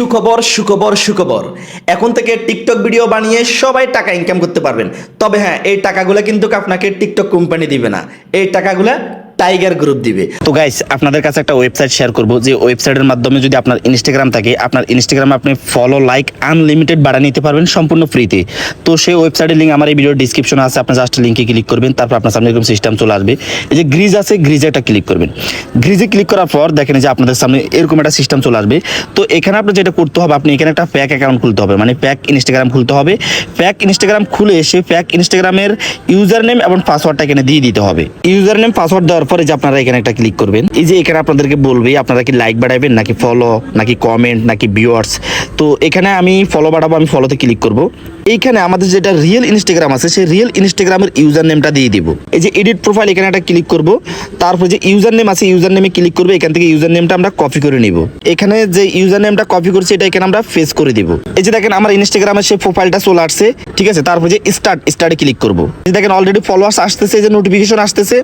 সুখবর সুখবর সুখবর। এখন থেকে টিকটক ভিডিও বানিয়ে সবাই টাকা ইনকাম করতে পারবেন। তবে হ্যাঁ এই টাকাগুলো কিন্তু আপনাকে টিকটক কোম্পানি দিবে না। এই টাকাগুলো টাইগার গ্রুপ দিবে। তো গাইস আপনাদের কাছে একটা ওয়েবসাইট শেয়ার করব, যে ওয়েবসাইটের মাধ্যমে যদি আপনার ইনস্টাগ্রাম থাকে, আপনার ইনস্টাগ্রামে আপনি ফলো লাইক আনলিমিটেড বাড়া নিতে পারবেন সম্পূর্ণ ফ্রিতে তো সেই ওয়েবসাইটের লিঙ্ক আমার এই ভিডিওর ডিসক্রিপশনে আছে, আপনি জাস্ট লিঙ্কে ক্লিক করবেন, তারপর আপনার সামনে এরকম সিস্টেম চলে আসবে। এই যে গ্রিজ আছে গ্রিজে একটা ক্লিক করবেন। গ্রিজে ক্লিক করার পর দেখেন যে আপনাদের সামনে এরকম একটা সিস্টেম চলে আসবে। তো এখানে আপনি যেটা করতে হবে, আপনি এখানে একটা প্যাক অ্যাকাউন্ট খুলতে হবে মানে প্যাক ইনস্টাগ্রাম খুলতে হবে। প্যাক ইনস্টাগ্রাম খুলে এসে প্যাক ইনস্টাগ্রামের ইউজার নেম এবং পাসওয়ার্ডটা এখানে দিয়ে দিতে হবে। ইউজার নেম পাসওয়ার্ড দেওয়ার পরে যে আপনারা এখানে একটা ক্লিক করবেন, এই যে এখানে আপনাদেরকে বলবে, আপনারা কি লাইক বাড়াবেন নাকি ফলো নাকি কমেন্ট নাকি ভিউয়ার্স তো এখানে আমি ফলো বাড়াবো, আমি ফলোতে ক্লিক করব। এইখানে আমাদের যেটা রিয়েল ইনস্টাগ্রাম আছে, সেই রিয়েল ইনস্টাগ্রামের ইউজার নেমটা দিয়ে দিব। এই যে এডিট প্রোফাইল এখানে একটা ক্লিক করব। তারপর যে ইউজার নেম আছে ইউজার নেমে ক্লিক করবে, এখান থেকে ইউজার নেমটা আমরা কপি করে নিব। এখানে যে ইউজার নেমটা কপি করছি, এটা এখানে আমরা ফেস করে দিব। এই যে দেখেন, আমার ইনস্টাগ্রামের সেই প্রোফাইলটা চলে আসছে, ঠিক আছে? তারপর যে স্টার্ট স্টার্টে ক্লিক করব। দেখেন অলরেডি ফলোয়ার্স আসতেছে যে নোটিফিকেশন আসতেছে।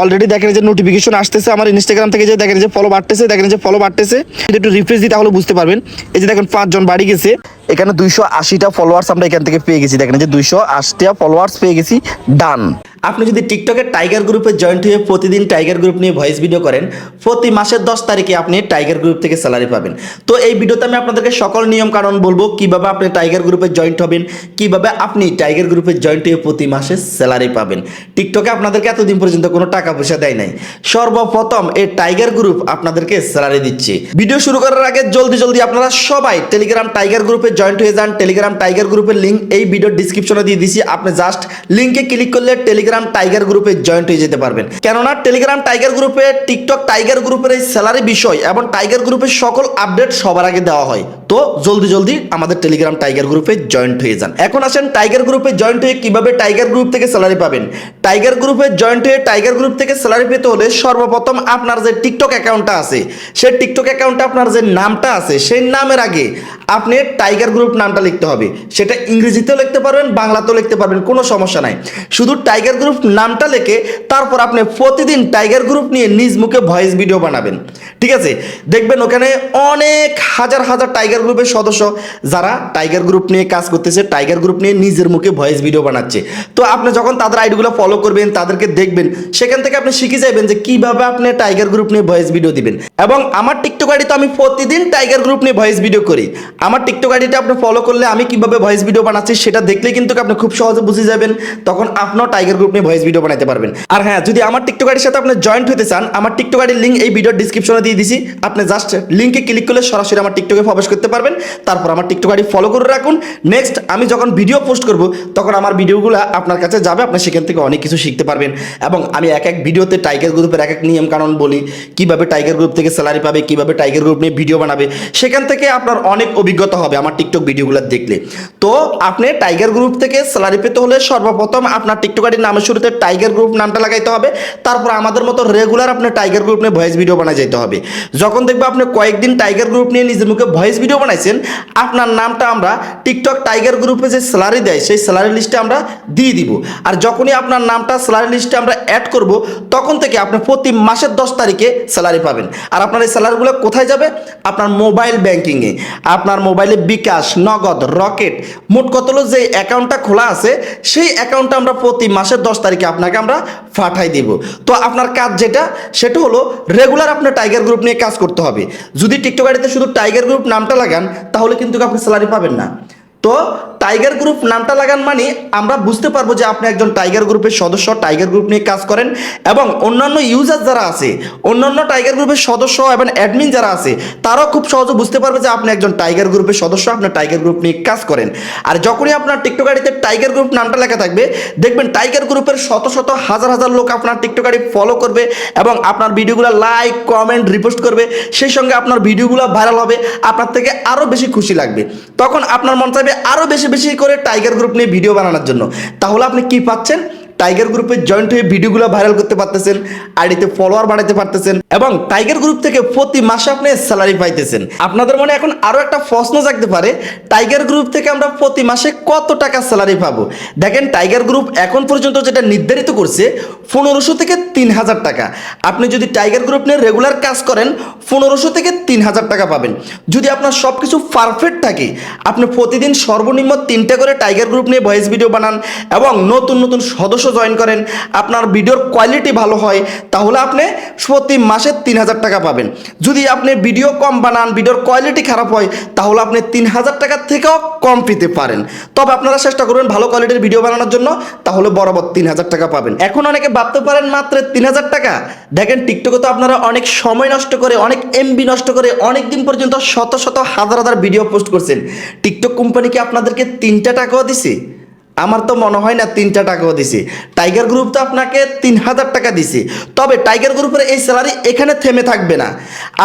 অলরেডি দেখেন যে নোটিফিকেশন আসতেছে, আমার ইনস্টাগ্রাম থেকে যে দেখেন যে ফলো বাড়তেছে, দেখেন যে ফলো বাড়তেছে একটু রিফ্রেশ দিই তাহলে বুঝতে পারবেন। এই যে দেখেন পাঁচজন বাড়ি গেছে। এখানে দুইশো আশিটা ফলোয়ার্স আমরা এখান থেকে পেয়ে গেছি। দেখেন যে দুইশো আশিটা ফলোয়ার্স পেয়ে গেছি ডান। আপনি যদি টিকটকে টাইগার গ্রুপে জয়েন্ট হয়ে প্রতিদিন টাইগার গ্রুপ নিয়ে ভয়েস ভিডিও করেন, প্রতি মাসের দশ তারিখে আপনি টাইগার গ্রুপ থেকে স্যালারি পাবেন। তো এই ভিডিওতে আমি আপনাদেরকে সকল নিয়ম কারণ বলব, কীভাবে আপনি টাইগার গ্রুপে জয়েন্ট হবেন, কীভাবে আপনি টাইগার গ্রুপে জয়েন্ট হয়ে প্রতি মাসে স্যালারি পাবেন। টিকটকে আপনাদেরকে এতদিন পর্যন্ত কোনো টাকা পয়সা দেয় নাই। সর্বপ্রথম এই টাইগার গ্রুপ আপনাদেরকে স্যালারি দিচ্ছে। ভিডিও শুরু করার আগে জলদি জলদি আপনারা সবাই টেলিগ্রাম টাইগার গ্রুপে জয়েন্ট হয়ে যান টেলিগ্রাম টাইগার গ্রুপের লিঙ্ক এই ভিডিওর ডিসক্রিপশনে দিয়ে দিছি। আপনি জাস্ট লিঙ্কে ক্লিক করলে টেলিগ্রাম টাইগার গ্রুপে জয়েন্ট হয়ে যেতে পারবেন। কেননা টেলিগ্রাম টাইগার গ্রুপে টিকটক টাইগার গ্রুপের এই স্যালারি বিষয় এবং টাইগার গ্রুপের সকল আপডেট সবার আগে দেওয়া হয়। তো জলদি জলদি আমাদের টেলিগ্রাম টাইগার গ্রুপে জয়েন্ট হয়ে যান। এখন আসেন টাইগার গ্রুপে জয়েন্ট হয়ে কীভাবে টাইগার গ্রুপ থেকে স্যালারি পাবেন? টাইগার গ্রুপে জয়েন্ট হয়ে টাইগার গ্রুপ থেকে স্যালারি পেতে হলে সর্বপ্রথম আপনার যে টিকটক অ্যাকাউন্টটা আছে, সেই টিকটক অ্যাকাউন্টে আপনার যে নামটা আছে, সেই নামের আগে আপনি টাইগার গ্রুপ নামটা লিখতে হবে। সেটা ইংরেজিতেও লিখতে পারবেন, বাংলাতেও লিখতে পারবেন, কোনো সমস্যা নাই। শুধু টাইগার গ্রুপ নামটা লিখে, তারপর আপনি প্রতিদিন টাইগার গ্রুপ নিয়ে নিজ মুখে ভয়েস ভিডিও বানাবেন। ঠিক আছে? দেখবেন ওখানে অনেক হাজার হাজার টাইগার গ্রুপের সদস্য যারা টাইগার গ্রুপ নিয়ে কাজ করতেছে টাইগার গ্রুপ নিয়ে নিজের মুখে ভয়েস ভিডিও বানাচ্ছে। তো আপনি যখন তাদের আইডিগুলো ফলো করবেন, তাদেরকে দেখবেন, সেখান থেকে আপনি শিখে যাবেন যে কীভাবে আপনি টাইগার গ্রুপ নিয়ে ভয়েস ভিডিও দিবেন। এবং আমার টিকটক আইডি তো আমি প্রতিদিন টাইগার গ্রুপ নিয়ে ভয়েস ভিডিও করি। আমার টিকটক আইডিটা আপনি ফলো করলে আমি কীভাবে ভয়েস ভিডিও বানাচ্ছি সেটা দেখলে কিন্তু আপনি খুব সহজে বুঝে যাবেন, তখন আপনিও টাইগার গ্রুপ নিয়ে ভয়েস ভিডিও বানাতে পারবেন। আর হ্যাঁ যদি আমার টিকটক আইডির সাথে আপনি জয়েন্ট হতে চান, আমার টিকটক আইডির লিঙ্ক এই ভিডিওর ডিসক্রিপশনে দিয়ে দিছি। আপনি জাস্ট লিঙ্কে ক্লিক করলে সরাসরি আমার টিকটকে প্রবেশ করতে পারবেন। তারপর আমার টিকটক আইডি ফলো করে রাখুন। নেক্সট আমি যখন ভিডিও পোস্ট করব, তখন আমার ভিডিওগুলো আপনার কাছে যাবে। আপনি সেখান থেকে অনেক কিছু শিখতে পারবেন। এবং আমি এক এক ভিডিওতে টাইগার গ্রুপের এক এক নিয়ম কানুন বলি। কীভাবে টাইগার গ্রুপ থেকে স্যালারি পাবে, কীভাবে টাইগার গ্রুপ নিয়ে ভিডিও বানাবে। সেখান থেকে আপনার অনেক অভিজ্ঞতা হবে আমার টিকটক ভিডিওগুলো দেখলে। তো আপনি টাইগার গ্রুপ থেকে স্যালারি পেতে হলে সর্বপ্রথম আপনার টিকটক আইডির নামের শুরুতে টাইগার গ্রুপ নামটা লাগাইতে হবে। তারপর আমাদের মতো রেগুলার আপনি টাইগার গ্রুপ নিয়ে ভয়েস ভিডিও বানাই যেতে হবে। যখন দেখব আপনি কয়েকদিন টাইগার গ্রুপ নিয়ে নিজের মুখে ভয়েস ভিডিও বানাইছেন, আপনার নামটা আমরা টিকটক টাইগার গ্রুপে যে স্যালারি দেয়, সেই স্যালারি লিস্টে আমরা দিয়ে দিব। আর যখনই আপনার নামটা স্যালারি লিস্টে আমরা অ্যাড করব, তখন থেকে আপনি প্রতি মাসের দশ তারিখে স্যালারি পাবেন। আর আপনার এই স্যালারিগুলো কোথায় যাবে? আপনার মোবাইল ব্যাংকিংয়ে আপনার মোবাইলে বিকাশ, নগদ, রকেট, মোট কতলো যে অ্যাকাউন্টটা খোলা আছে, সেই অ্যাকাউন্টটা আমরা প্রতি মাসের দশ তারিখে আপনাকে আমরা পাঠাই দিব। তো আপনার কাজ যেটা, সেটা হলো রেগুলার আপনার টাইগার গ্রুপ নিয়ে কাজ করতে হবে। যদি টিকটক আইডিতে শুধু টাইগার গ্রুপ নামটা লাগান, তাহলে কিন্তু আপনি স্যালারি পাবেন না। তো টাইগার গ্রুপ নামটা লাগান মানে আমরা বুঝতে পারব যে আপনি একজন টাইগার গ্রুপের সদস্য টাইগার গ্রুপ নিয়ে কাজ করেন এবং অন্যান্য ইউজার যারা আছে, অন্যান্য টাইগার গ্রুপের সদস্য এবং অ্যাডমিন যারা আছে, তারাও খুব সহজে বুঝতে পারবে যে আপনি একজন টাইগার গ্রুপের সদস্য আপনার টাইগার গ্রুপ নিয়ে কাজ করেন। আর যখনই আপনার টিকটক আইডিতে টাইগার গ্রুপ নামটা লেখা থাকবে, দেখবেন টাইগার গ্রুপের শত শত হাজার হাজার লোক আপনার টিকটক আইডি ফলো করবে এবং আপনার ভিডিওগুলো লাইক কমেন্ট রিপোস্ট করবে। সেই সঙ্গে আপনার ভিডিওগুলো ভাইরাল হবে, আপনার থেকে আরও বেশি খুশি লাগবে। তখন আপনার মন চাইবে আরও বেশি বেশি করে টাইগার গ্রুপ নিয়ে ভিডিও বানানোর জন্য। তাহলে আপনি কি পাচ্ছেন? টাইগার গ্রুপে জয়েন্ট হয়ে ভিডিওগুলো ভাইরাল করতে পারতেছেন আইডিতে ফলোয়ার বাড়াতে পারতেছেন এবং টাইগার গ্রুপ থেকে প্রতি মাসে আপনি স্যালারি পাইতেছেন। আপনাদের মনে এখন আরও একটা প্রশ্ন জাগতে পারে টাইগার গ্রুপ থেকে আমরা প্রতি মাসে কত টাকা স্যালারি পাবো? দেখেন টাইগার গ্রুপ এখন পর্যন্ত যেটা নির্ধারিত করছে, পনেরোশো থেকে তিন হাজার টাকা। আপনি যদি টাইগার গ্রুপ নিয়ে রেগুলার কাজ করেন, পনেরোশো থেকে তিন হাজার টাকা পাবেন। যদি আপনার সব কিছু পারফেক্ট থাকে, আপনি প্রতিদিন সর্বনিম্ন তিনটে করে টাইগার গ্রুপ নিয়ে ভয়েস ভিডিও বানান এবং নতুন নতুন সদস্য জয়েন করেন। আপনার ভিডিওর কোয়ালিটি ভালো হয়, তাহলে আপনি প্রতি মাসে তিন হাজার টাকা পাবেন। যদি আপনি ভিডিও কম বানান ভিডিওর কোয়ালিটি খারাপ হয়, তাহলে আপনি তিন হাজার টাকার থেকেও কম পেতে পারেন। তবে আপনারা চেষ্টা করবেন ভালো কোয়ালিটির ভিডিও বানানোর জন্য, তাহলে বরাবর তিন হাজার টাকা পাবেন। এখন অনেকে ভাবতে পারেন মাত্র তিন হাজার টাকা। দেখেন টিকটকে তো আপনারা অনেক সময় নষ্ট করে, অনেক এমবি নষ্ট করে, অনেক দিন পর্যন্ত শত শত হাজার হাজার ভিডিও পোস্ট করছেন। টিকটক কোম্পানি কি আপনাদেরকে তিনটা টাকাও দিছে? আমার তো মনে হয় না তিনটা টাকাও দিছে। টাইগার গ্রুপ তো আপনাকে তিন হাজার টাকা দিছে। তবে টাইগার গ্রুপের এই স্যালারি এখানে থেমে থাকবে না।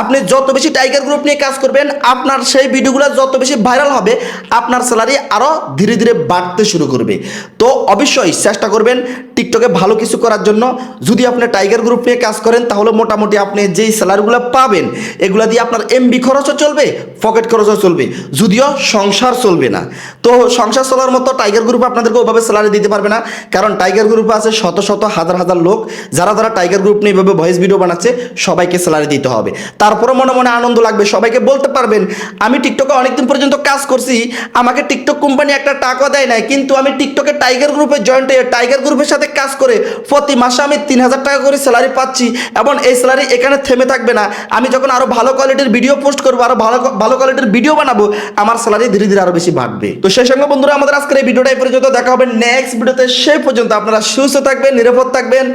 আপনি যত বেশি টাইগার গ্রুপ নিয়ে কাজ করবেন, আপনার সেই ভিডিওগুলো যত বেশি ভাইরাল হবে, আপনার স্যালারি আরও ধীরে ধীরে বাড়তে শুরু করবে। তো অবশ্যই চেষ্টা করবেন টিকটকে ভালো কিছু করার জন্য। যদি আপনি টাইগার গ্রুপ নিয়ে কাজ করেন, তাহলে মোটামুটি আপনি যেই স্যালারিগুলো পাবেন, এগুলো দিয়ে আপনার এমবি খরচও চলবে পকেট খরচও চলবে। যদিও সংসার চলবে না। তো সংসার চলার মতো টাইগার গ্রুপ আপনাদেরকে ওভাবে স্যালারি দিতে পারবে না। কারণ টাইগার গ্রুপে আছে শত শত হাজার হাজার লোক, যারা যারা টাইগার গ্রুপ নিয়ে এভাবে ভয়েস ভিডিও বানাচ্ছে, সবাইকে স্যালারি দিতে হবে। তারপরে মনে মনে আনন্দ লাগবে, সবাইকে বলতে পারবেন, আমি টিকটকে অনেকদিন পর্যন্ত কাজ করছি, আমাকে টিকটক কোম্পানি একটা টাকা দেয় নাই, কিন্তু আমি টিকটকে টাইগার গ্রুপে জয়েন্ট হয়ে টাইগার গ্রুপের সাথে কাজ করে প্রতি মাসে আমি তিন হাজার টাকা করে স্যালারি পাচ্ছি এবং এই স্যালারি এখানে থেমে থাকবে না। আমি যখন আরও ভালো কোয়ালিটির ভিডিও পোস্ট করব, আরও ভালো ভালো কোয়ালিটির ভিডিও বানাবো, আমার স্যালারি ধীরে ধীরে আরও বেশি বাড়বে। তো সেই সঙ্গে বন্ধুরা, আমাদের আজকের এই ভিডিওটা এই পর্যন্ত দেখা হবে নেক্সট ভিডিওতে সেই পর্যন্ত আপনারা সুস্থ থাকবেন নিরাপদ থাকবেন।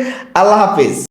আল্লাহ হাফিজ।